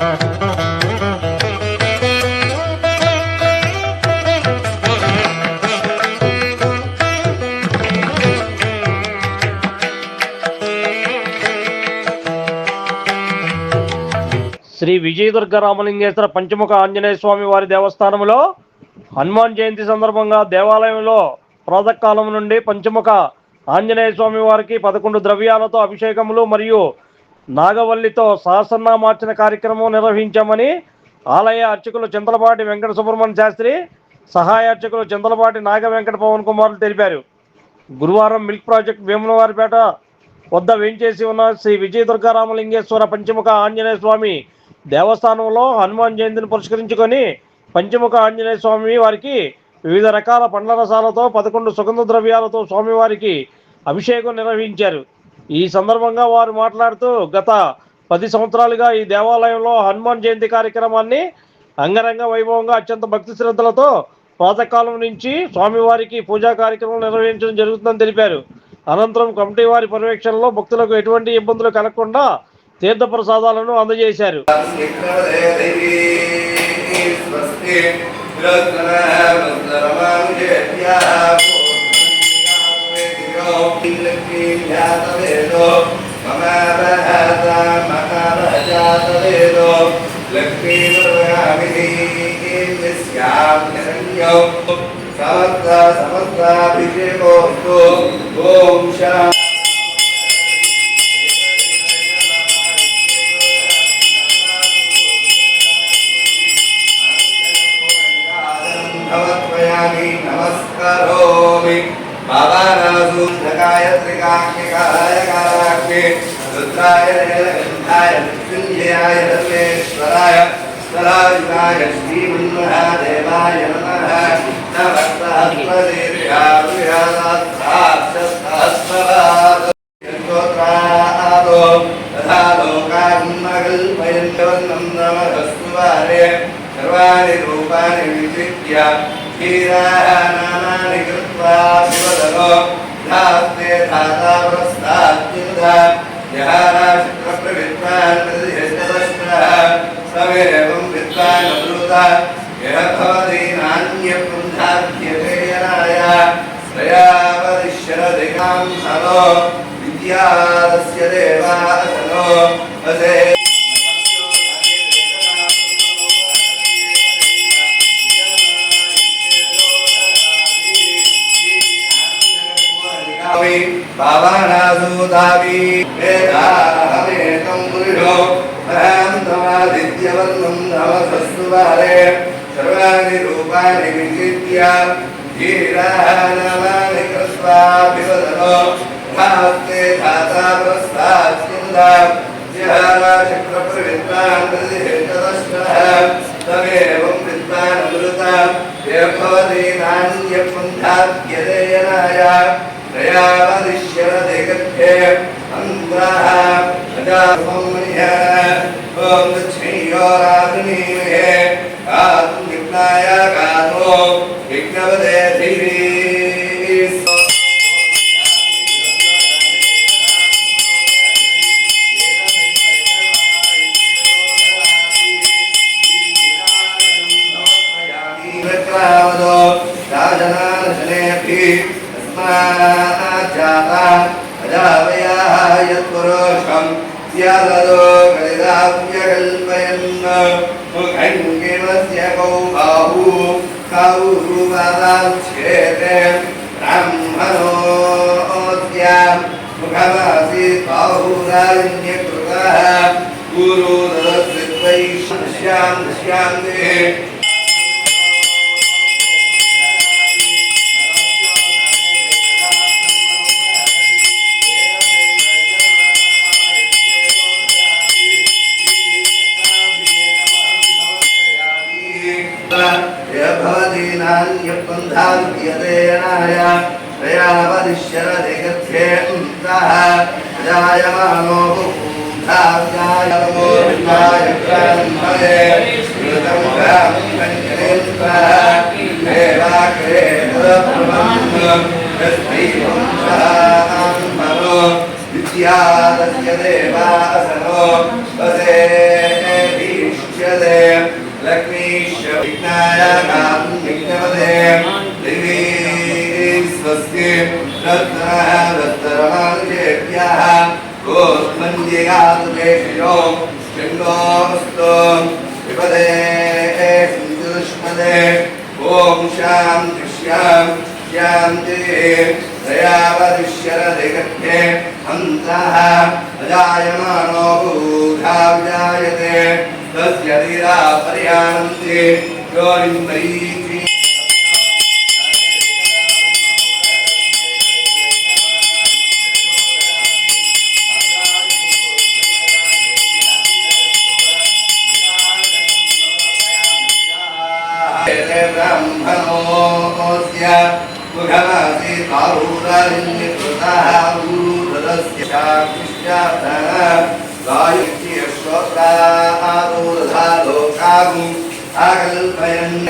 శ్రీ విజయదుర్గ రామలింగేశ్వర పంచముఖ ఆంజనేయ స్వామి వారి దేవస్థానంలో హనుమాన్ జయంతి సందర్భంగా దేవాలయంలో ప్రాతకాలం నుండి పంచముఖ ఆంజనేయ స్వామి వారికి పదకొండు ద్రవ్యాలతో అభిషేకములు మరియు నాగవల్లితో సహస్రనామార్చన కార్యక్రమం నిర్వహించామని ఆలయ అర్చకులు చింతలపాటి వెంకట సుబ్రహ్మణ్య శాస్త్రి సహాయ అర్చకులు చింతలపాటి నాగ వెంకట పవన్ కుమార్లు తెలిపారు. గురువారం మిల్క్ ప్రాజెక్ట్ భీమనవారిపేట వద్ద వేంచేసి ఉన్న శ్రీ విజయ దుర్గారామలింగేశ్వర పంచముఖ ఆంజనేయ స్వామి దేవస్థానంలో హనుమాన్ జయంతిని పురస్కరించుకొని పంచముఖ ఆంజనేయ స్వామి వారికి వివిధ రకాల పండ్ల రసాలతో పదకొండు సుగంధ ద్రవ్యాలతో స్వామివారికి అభిషేకం నిర్వహించారు. ఈ సందర్భంగా వారు మాట్లాడుతూ గత పది సంవత్సరాలుగా ఈ దేవాలయంలో హనుమాన్ జయంతి కార్యక్రమాన్ని అంగరంగ వైభవంగా అత్యంత భక్తి శ్రద్ధలతో ప్రాతకాలం నుంచి స్వామివారికి పూజా కార్యక్రమం నిర్వహించడం జరుగుతుందని తెలిపారు. అనంతరం కమిటీ వారి పర్యవేక్షణలో భక్తులకు ఎటువంటి ఇబ్బందులు కలగకుండా తీర్థ ప్రసాదాలను అందజేశారు स्वस्ति समस्ताभिषेकोऽस्तु ॐ शा भवत्वयामि नमस्करोमि बाबानासु गायत्रिकाग्निकाय कालाग्नि रुद्राय नीलकण्ठाय मृत्युञ्जयाय सर्वेश्वराय सदायुगाय श्रीमन्महादेवाय नमः नमस्तात्मदेव्याविहारात्साक्षसहस्रपाद यन्तोत्रादो तथा लोकान्मकल्पयन्तवन्नं नमस्तुवारे सर्वाणि रूपाणि विचित्य क्षीराः नानानि कृत्वा शिवदलो धास्ते धाता प्रस्तात्युधा जहाराशुक्रप्रविद्वान् प्रतिष्ठतः समेवं विद्वान् अमृता यः भवति नान्यपुन्धाख्यतेनाय श्रयावदिश्यरधिकां हलो विद्यादस्य देवासनो वसे नमसस्तुवारे सर्वाणि रूपाणि विचित्य धीराः नामानि कृत्वा विवदनो भास्ते धाता प्रस्तास्यन्दा शक्रप्रविद्वान् प्रतिहेतदश्नः तमेवं विद्वान् अमृता यः भवति नान्यपन्थाद्यदेयनाय दयावदिश्यरति गच्छे अन्ध्रः अजामन्यः तस्यां मुखः आसीत् बाहूरालिन्यकृतः गुरो ददस्यैष्यां दृश्यान्ते भवदीनान्यपन्धान् यदेनाय गच्छेन्तः जायमानो बुद्धाव्यायमो विद्वाय ब्रह्मणे कृतं ब्राह्मण्येन्द्रः स्वस्ति रत्नः रत्नरमानुषेभ्यः गोस्मन्दिगातुकेशयो शृङ्गोऽस्तु विपदे दुष्मदे ॐ शान्ति श्यां शान्ति दयावदिश्यरदिगध्ये हन्तः अजायमानो भूधा विजायते तस्य धीरा पर्यानन्ति योनिं बाहुरालिन्यकृतः भूतदस्य शाकिष्यातः गायत्र्य श्रोत्रादोधालोकागुम् आकल्पयन्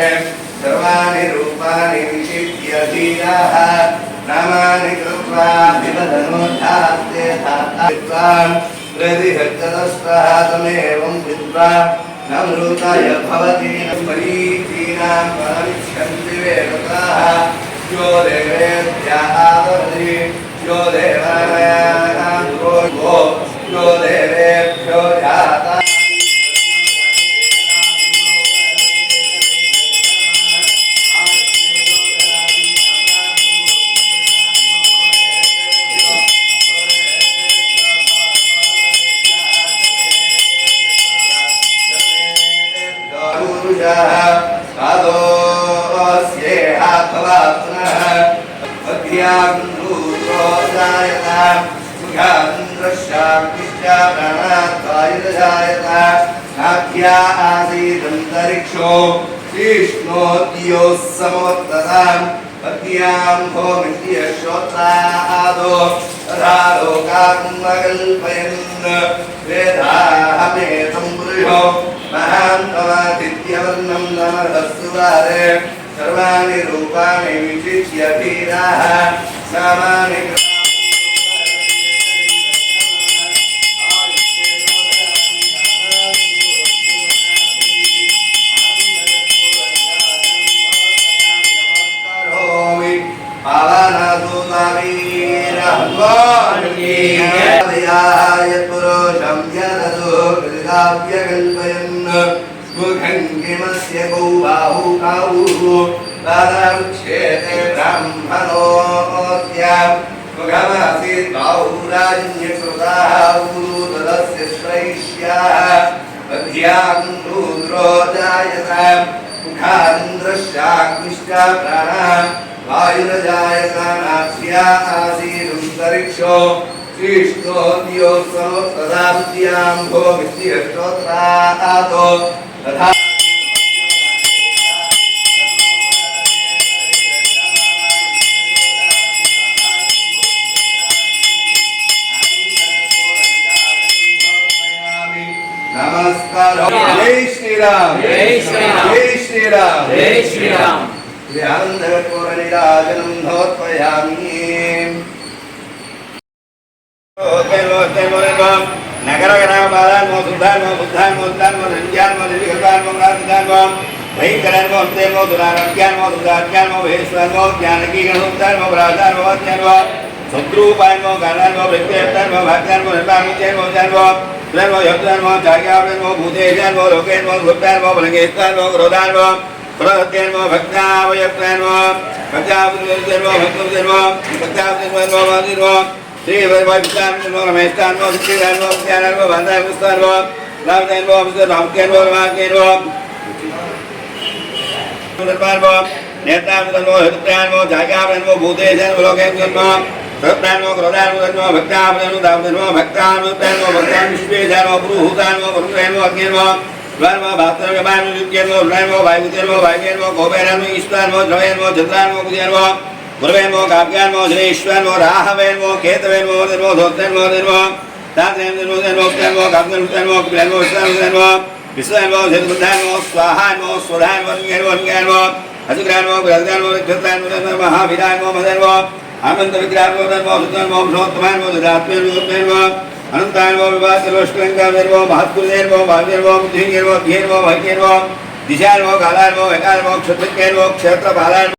सर्वाणि रूपाणि विचित्य धीराः नामानि कृत्वा विवदनोद्धास्ते धात्तान् प्रतिहृतस्तः तमेवं विद्वा नमृताय भवति मरीचीनां परमिच्छन्ति वेदताः यो देवेभ्यः आदरति yo le नाभ्या आसीदन्तरिक्षो विष्णोद्योः समोत्तताम् पद्यां भोमित्यश्रोत्रादो तथा लोकात्मकल्पयन् वेदाहमेतं पुरुषो महान्तमादित्यवर्णं नमदस्सुवारे सर्वाणि रूपाणि विचित्य धीराः नामानि पुरुषं यदतो कृताव्यकल्पयन् मुखं किमस्य गौ बाहु काहुः तदक्षेते ब्राह्मणोऽस्य मुखमासीत् बाहुराजन्यकृताः उदस्य श्रैष्याः पद्यां रुद्रो जायताम् मुखान्द्रश्चाग्निश्च प्राणः वायुरजायता नास्या आसीदन्तरिक्षो श्रीष्णोद्यो समो तदा बुद्ध्याम्भो विद्यष्टोत्रातो तथा నమస్కారం జై శ్రీరామ్ జై శ్రీరామ్. జై శ్రీరామ్ జై శ్రీరామ్ శ్రీ ఆనందకర్పూరనిరాజనం సమర్పయామి నగర గ్రామాలను సుధాన్మో బుద్ధాన్మో ఉద్దాన్మో నంద్యాన్మో నిర్వికల్పాన్మో రాజధాన్మో భయంకరాన్మో అంతేమో దురారోగ్యాన్మో దురాజ్ఞాన్మో భేష్వాన్మో జ్ఞానకీ గణోద్ధాన్మో ప్రాధాన్మో అజ్ఞాన్మో శత్రూపాన్మో గణాన్మో వ్యక్తియత్తాన్మో భాగ్యాన్మో నిర్మాణిత్యాన్మో జాన్మో ధర్మో యోగ్యాన్మో జాగ్యాన్మో భూతేశాన్మో లోకేన్మో గృప్యాన్మో బలంగేస్తాన్మో క్రోధాన్మో క్రోధత్యాన్మో భక్తావయత్యాన్మో భక్తావయత్యాన్మో భక్తోజన్మో భక్తావయత్యాన్మో వాదిర్మో శ్రీ వైవిధ్యాన్మో రమేష్టాన్మో శ్రీరాన్మో విద్యాన్మో బంధాన్మో రామదాన్మో రామకేన్మో రామకేన్మో నిర్మాణమో నేత్రామో హృదయాన్మో జాగ్యామో భూతేశన్మో లోకేశన్మో భక్తాన్మో క్రోధాన్మో భక్తామో దామో భక్తాన్మో భక్తాన్ విశ్వేశాన్మో పురుహూతాన్మో పురుషేన్మో అగ్నిర్మో ద్వారమో భాస్కరమో విద్యన్మో హృదయన్మో వాయుద్యన్మో వాయున్మో కోపేరన్మో ఈశ్వరన్మో ద్రవయన్మో చంద్రాన్మో కుజన్మో గురవేన్మో కావ్యాన్మో శ్రీశ్వన్మో రాహవేన్మో కేతవేన్మో నిర్మో ధోత్రన్మో నిర్మో తాత్రేన్మో నిర్మో నిర్మో కావ్యన్మో కులన్మో విశ్వన్మో విశ్వన్మో జగద్బుద్ధాన్మో స్వాహాన్మో స్వధాన్మో లింగన్మో లింగాన్మో అజుగ్రాన్మో గ్రహదాన్మో నక్షత్రాన్మో మహావీరాన్మో మదన్మో ఆనంద విగ్రహాన్మో ధర్మో సుధన్మో భ్రోత్తమాన్మో దురాత్మేన్మో అనంతాన్మో వివాసలోష్కలంగాన్మో మహత్కులేన్మో భావ్యన్మో బుద్ధిన్మో ధ్యేన్మో భైన్మో దిశాన్మో కాలాన్మో వేకాన్మో క్షత్రికేన్మో క్షేత్రపాలాన్మో ఓం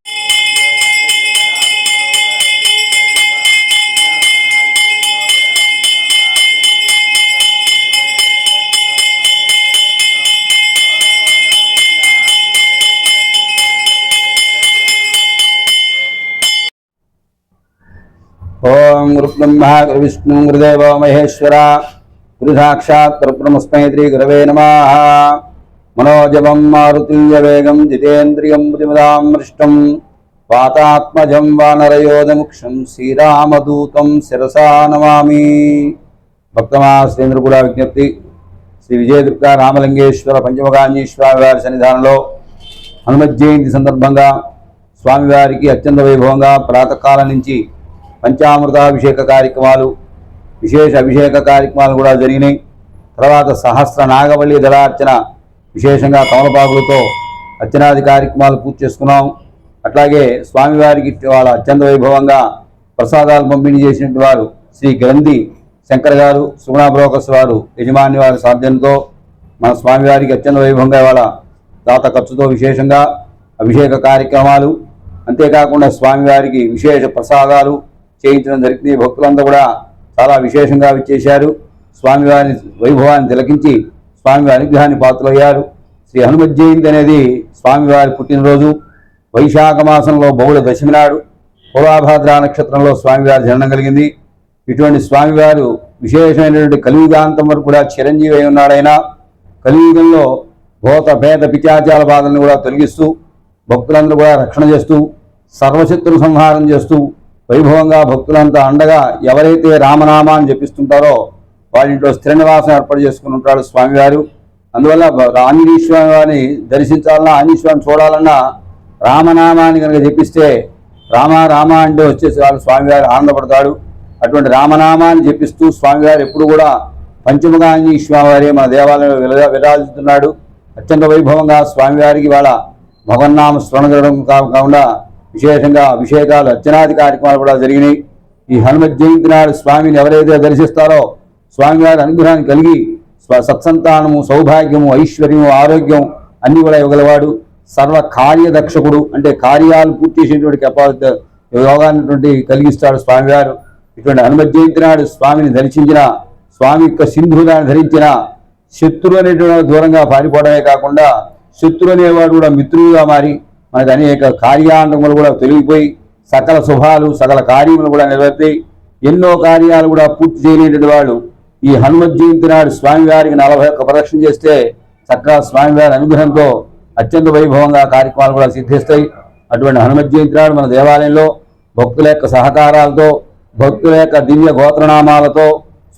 గురుబ్రహ్మ గురువిష్ణు గురుదేవ మహేశ్వర గురుసాక్షాత్ గురుబ్రహ్మస్మై శ్రీ గురవే నమ మనోజవం మారుతీయ వేగం జితేంద్రియం బుద్ధిమదాం మృష్టం వాతాత్మజం వానరయోధముక్షం శ్రీరామదూతం శిరసా నమామి భక్తమా శ్రీంద్ర కూడా విజ్ఞప్తి శ్రీ విజయదుర్గ రామలింగేశ్వర పంచమకాంజీశ్వర వారి సన్నిధానంలో హనుమత్ జయంతి సందర్భంగా స్వామివారికి అత్యంత వైభవంగా ప్రాతకాలం నుంచి పంచామృతాభిషేక కార్యక్రమాలు విశేష అభిషేక కార్యక్రమాలు కూడా జరిగినాయి. తర్వాత సహస్ర నాగవల్లి దళార్చన విశేషంగా తమలపాకులతో అర్చనాది కార్యక్రమాలు పూర్తి చేసుకున్నాం. అట్లాగే స్వామివారికి వాళ్ళ అత్యంత వైభవంగా ప్రసాదాలు పంపిణీ చేసినటువంటి వారు శ్రీ గ్రంథి శంకర్ గారు సుగుణ బ్రోకర్స్ వారు యజమాని వారి సాధ్యంతో మన స్వామివారికి అత్యంత వైభవంగా ఇవాళ దాత ఖర్చుతో విశేషంగా అభిషేక కార్యక్రమాలు. అంతేకాకుండా స్వామివారికి విశేష ప్రసాదాలు చేయించడం జరిగింది. భక్తులంతా కూడా చాలా విశేషంగా విచ్చేశారు. స్వామివారి వైభవాన్ని తిలకించి స్వామివారి అనుగ్రహాన్ని పాత్రలయ్యారు. శ్రీ హనుమత్ జయంతి అనేది స్వామివారి పుట్టినరోజు. వైశాఖ మాసంలో బహుళ దశమి నాడు పూర్వాభాద్ర నక్షత్రంలో స్వామివారి జననం కలిగింది. ఇటువంటి స్వామివారు విశేషమైనటువంటి కలియుగాంతం వరకు కూడా చిరంజీవి అయి ఉన్నాడైనా. కలియుగంలో భూత భేద పిచాచాల బాధలను కూడా తొలగిస్తూ భక్తులందరూ కూడా రక్షణ చేస్తూ సర్వశత్రు సంహారం చేస్తూ వైభవంగా భక్తులంతా అండగా ఎవరైతే రామనామాన్ని జపిస్తుంటారో వాళ్ళ ఇంట్లో స్థిర నివాసం ఏర్పాటు చేసుకుని ఉంటాడు స్వామివారు. అందువల్ల ఆంజనేయ స్వామి వారిని దర్శించాలన్నా ఆంజనేయ స్వామిని చూడాలన్నా రామనామాన్ని కనుక జపిస్తే రామ రామ అంటే వచ్చేసి వాళ్ళు స్వామివారు ఆనందపడతాడు అటువంటి రామనామాన్ని జపిస్తూ స్వామివారు ఎప్పుడు కూడా పంచముగా ఆంజనేయ స్వామివారి మన దేవాలయంలో విల విరాజిస్తున్నాడు. అత్యంత వైభవంగా స్వామివారికి వాళ్ళ భగవన్నామ స్మరణ జరగడం కాకుండా విశేషంగా అభిషేకాలు అర్చనాది కార్యక్రమాలు కూడా జరిగినాయి. ఈ హనుమత్ జయంతి నాడు స్వామిని ఎవరైతే దర్శిస్తారో స్వామివారి అనుగ్రహాన్ని కలిగి సత్సంతానము సౌభాగ్యము ఐశ్వర్యము ఆరోగ్యం అన్ని కూడా ఇవ్వగలవాడు. సర్వ కార్యదక్షకుడు అంటే కార్యాలు పూర్తి చేసేటువంటి కెపాసిటీ యోగాన్నటువంటి కలిగిస్తాడు స్వామివారు. ఇటువంటి హనుమత్ జయంతి నాడు స్వామిని దర్శించిన స్వామి యొక్క సింధురాన్ని ధరించిన శత్రువు అనేటువంటి దూరంగా పారిపోవడమే కాకుండా శత్రువు అనేవాడు కూడా మిత్రుడుగా మారి మనకు అనేక కార్యాంగములు కూడా తొలగిపోయి సకల శుభాలు సకల కార్యములు కూడా నెరవేర్తాయి ఎన్నో కార్యాలు కూడా పూర్తి చేయలేని వాళ్ళు ఈ హనుమత్ జయంతి నాడు స్వామివారికి నలభై ఒక్క ప్రదక్షిణ చేస్తే చక్కగా స్వామివారి అనుగ్రహంతో అత్యంత వైభవంగా కార్యక్రమాలు కూడా సిద్ధిస్తాయి. అటువంటి హనుమత్ జయంతి నాడు మన దేవాలయంలో భక్తుల యొక్క సహకారాలతో భక్తుల యొక్క దివ్య గోత్రనామాలతో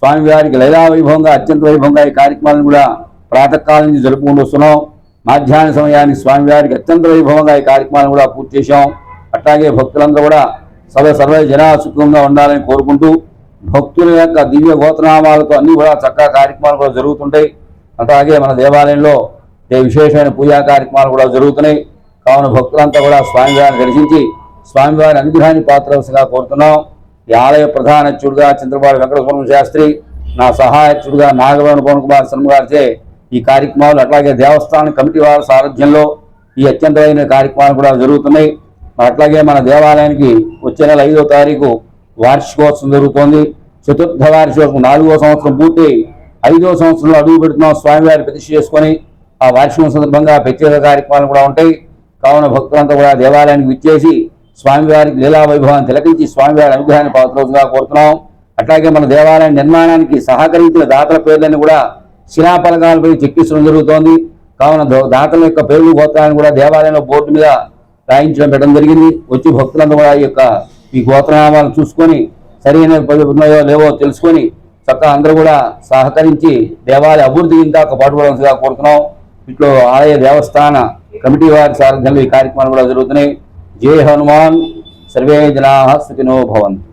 స్వామివారికి లైలా వైభవంగా అత్యంత వైభవంగా ఈ కార్యక్రమాలను కూడా ప్రాతకాలం నుంచి జరుపుకుంటూ వస్తున్నాం. మధ్యాహ్న సమయాన్ని స్వామివారికి అత్యంత వైభవంగా ఈ కార్యక్రమాన్ని కూడా పూర్తి చేశాం. అట్లాగే భక్తులందరూ కూడా సర్వ సర్వ జనా సుఖంగా ఉండాలని కోరుకుంటూ భక్తుల యొక్క దివ్య గోత్రనామాలతో అన్ని కూడా చక్కగా కార్యక్రమాలు కూడా జరుగుతుంటాయి. అట్లాగే మన దేవాలయంలో ఏ విశేషమైన పూజా కార్యక్రమాలు కూడా జరుగుతున్నాయి. కావున భక్తులంతా కూడా స్వామివారిని దర్శించి స్వామివారి అనుగ్రహాన్ని పాత్రవలసిగా కోరుతున్నాం. ఈ ఆలయ ప్రధాన అర్చుడుగా చంద్రబాబు వెంకటస్వామి శాస్త్రి నా సహాయకుడుగా నాగవరణ పవన్ కుమార్ శర్మ గారిచే ఈ కార్యక్రమాలు అట్లాగే దేవస్థానం కమిటీ వారి సారథ్యంలో ఈ అత్యంతమైన కార్యక్రమాలు కూడా జరుగుతున్నాయి. అట్లాగే మన దేవాలయానికి వచ్చే నెల ఐదో తారీఖు వార్షికోత్సవం జరుగుతోంది. చతుర్థ వార్షికోత్సవం నాలుగో సంవత్సరం పూర్తి ఐదో సంవత్సరంలో అడుగు పెడుతున్నాం స్వామివారి ప్రతిష్ఠ చేసుకొని ఆ వార్షికం సందర్భంగా ప్రత్యేక కార్యక్రమాలు కూడా ఉంటాయి. కావున భక్తులంతా కూడా దేవాలయానికి విచ్చేసి స్వామివారికి లీలా వైభవాన్ని తిలకించి స్వామివారి అనుగ్రహాన్ని పాత్రోజుగా కోరుతున్నాం. అట్లాగే మన దేవాలయ నిర్మాణానికి సహకరించిన దాతల పేర్లను కూడా శిలాఫలకాలపై చెక్కించడం జరుగుతోంది. కావున దాతల యొక్క పేర్లు గోత్రాన్ని కూడా దేవాలయంలో బోర్డు మీద రాయించడం పెట్టడం జరిగింది. వచ్చి భక్తులందరూ కూడా ఈ యొక్క ఈ గోత్రనామాలను చూసుకొని సరైన ఉన్నాయో లేవో తెలుసుకొని చక్కగా అందరూ కూడా సహకరించి దేవాలయ అభివృద్ధి ఇంకా పాటుపడాల్సిందిగా కోరుతున్నాం. ఇట్లో ఆలయ దేవస్థాన కమిటీ వారి సారథ్యంలో ఈ కార్యక్రమాలు కూడా జరుగుతున్నాయి. జై హనుమాన్. సర్వే జనా సుఖినో భవంతు.